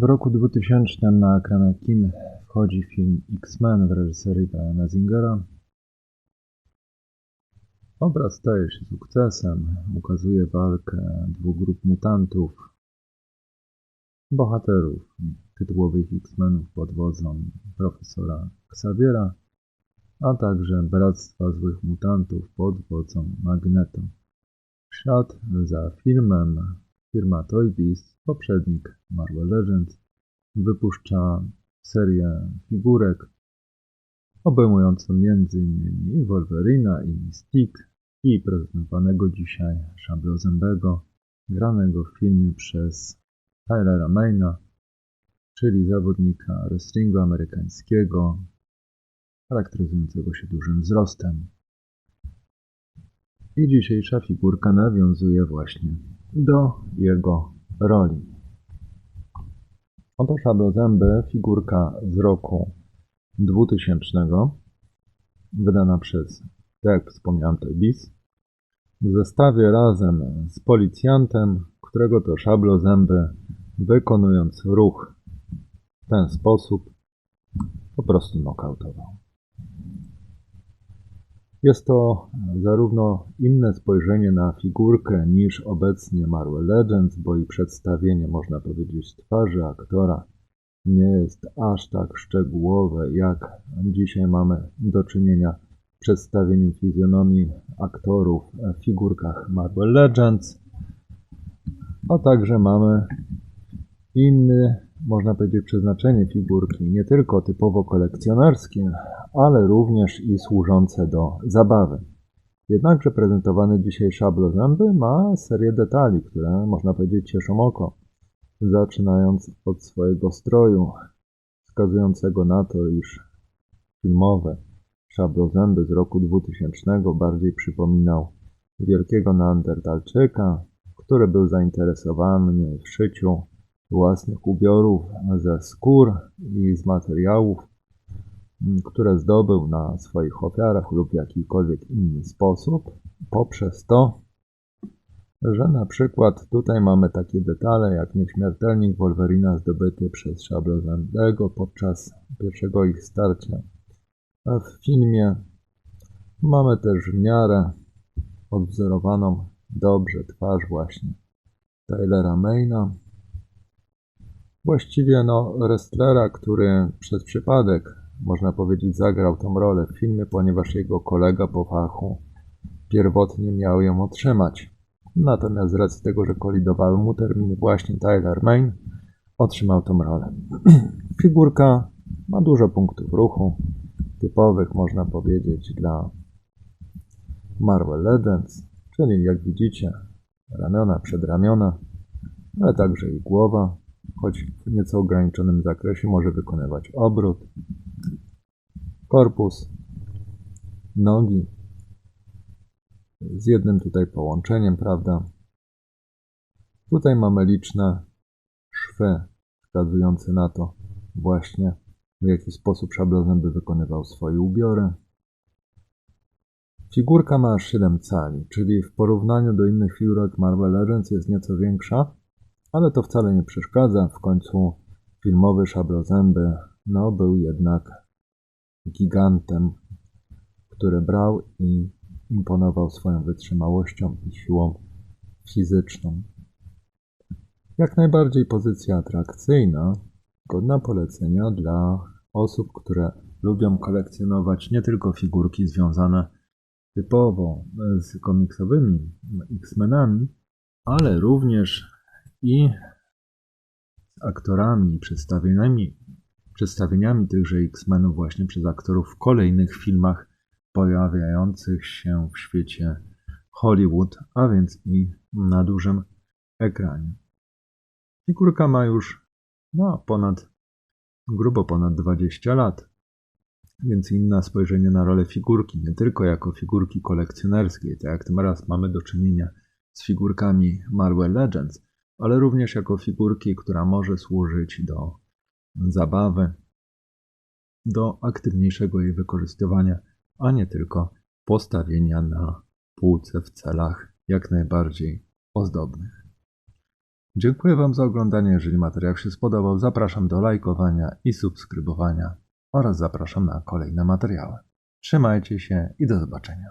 W roku 2000 na ekranach kin wchodzi film X-Men w reżyserii Briana Zingera. Obraz staje się sukcesem, ukazuje walkę dwóch grup mutantów, bohaterów tytułowych X-Menów pod wodzą profesora Xaviera, a także Bractwa Złych Mutantów pod wodzą Magneto. Ślad za filmem firma Toy Biz, poprzednik Marvel Legends, wypuszcza serię figurek obejmującą m.in. Wolverina, i Mystique, i prezentowanego dzisiaj Szablozębego, granego w filmie przez Tylera Mayna, czyli zawodnika wrestlingu amerykańskiego, charakteryzującego się dużym wzrostem. I dzisiejsza figurka nawiązuje właśnie do jego roli. Oto Szablozęby, figurka z roku 2000, wydana przez, jak wspomniałem, Tebis, w zestawie razem z policjantem, którego to Szablozęby, wykonując ruch w ten sposób, po prostu nokautował. Jest to zarówno inne spojrzenie na figurkę niż obecnie Marvel Legends, bo i przedstawienie, można powiedzieć, twarzy aktora nie jest aż tak szczegółowe, jak dzisiaj mamy do czynienia przedstawieniem fizjonomii aktorów w figurkach Marvel Legends, a także mamy inny można powiedzieć, przeznaczenie figurki nie tylko typowo kolekcjonerskie, ale również i służące do zabawy. Jednakże prezentowany dzisiaj szablozęby ma serię detali, które można powiedzieć cieszą oko. Zaczynając od swojego stroju, wskazującego na to, iż filmowe szablozęby z roku 2000 bardziej przypominał wielkiego neandertalczyka, który był zainteresowany w szyciu własnych ubiorów ze skór i z materiałów, które zdobył na swoich ofiarach lub w jakikolwiek inny sposób, poprzez to, że na przykład tutaj mamy takie detale jak nieśmiertelnik Wolverina zdobyty przez Szablozędego podczas pierwszego ich starcia. W filmie mamy też w miarę odwzorowaną dobrze twarz właśnie Tylera Mayna, Właściwie no wrestlera, który przez przypadek, można powiedzieć, zagrał tą rolę w filmie, ponieważ jego kolega po fachu pierwotnie miał ją otrzymać. Natomiast z racji tego, że kolidowały mu terminy właśnie Tyler Main, otrzymał tą rolę. Figurka ma dużo punktów ruchu, typowych można powiedzieć dla Marvel Legends, czyli jak widzicie ramiona, przedramiona, ale także i głowa, choć w nieco ograniczonym zakresie może wykonywać obrót, korpus, nogi z jednym tutaj połączeniem, prawda? Tutaj mamy liczne szwy wskazujące na to właśnie w jaki sposób by wykonywał swoje ubiory. Figurka ma aż 7 cali, czyli w porównaniu do innych figurek Marvel Legends jest nieco większa, ale to wcale nie przeszkadza, w końcu filmowy Szablozęby no, był jednak gigantem, który brał i imponował swoją wytrzymałością i siłą fizyczną. Jak najbardziej pozycja atrakcyjna, godna polecenia dla osób, które lubią kolekcjonować nie tylko figurki związane typowo z komiksowymi X-Menami, ale również i aktorami, przedstawieniami, przedstawieniami tychże X-Menów właśnie przez aktorów w kolejnych filmach pojawiających się w świecie Hollywood, a więc i na dużym ekranie. Figurka ma już no, ponad, grubo ponad 20 lat, więc inne spojrzenie na rolę figurki, nie tylko jako figurki kolekcjonerskiej, tak jak tym raz mamy do czynienia z figurkami Marvel Legends, ale również jako figurki, która może służyć do zabawy, do aktywniejszego jej wykorzystywania, a nie tylko postawienia na półce w celach jak najbardziej ozdobnych. Dziękuję Wam za oglądanie. Jeżeli materiał się spodobał, zapraszam do lajkowania i subskrybowania oraz zapraszam na kolejne materiały. Trzymajcie się i do zobaczenia.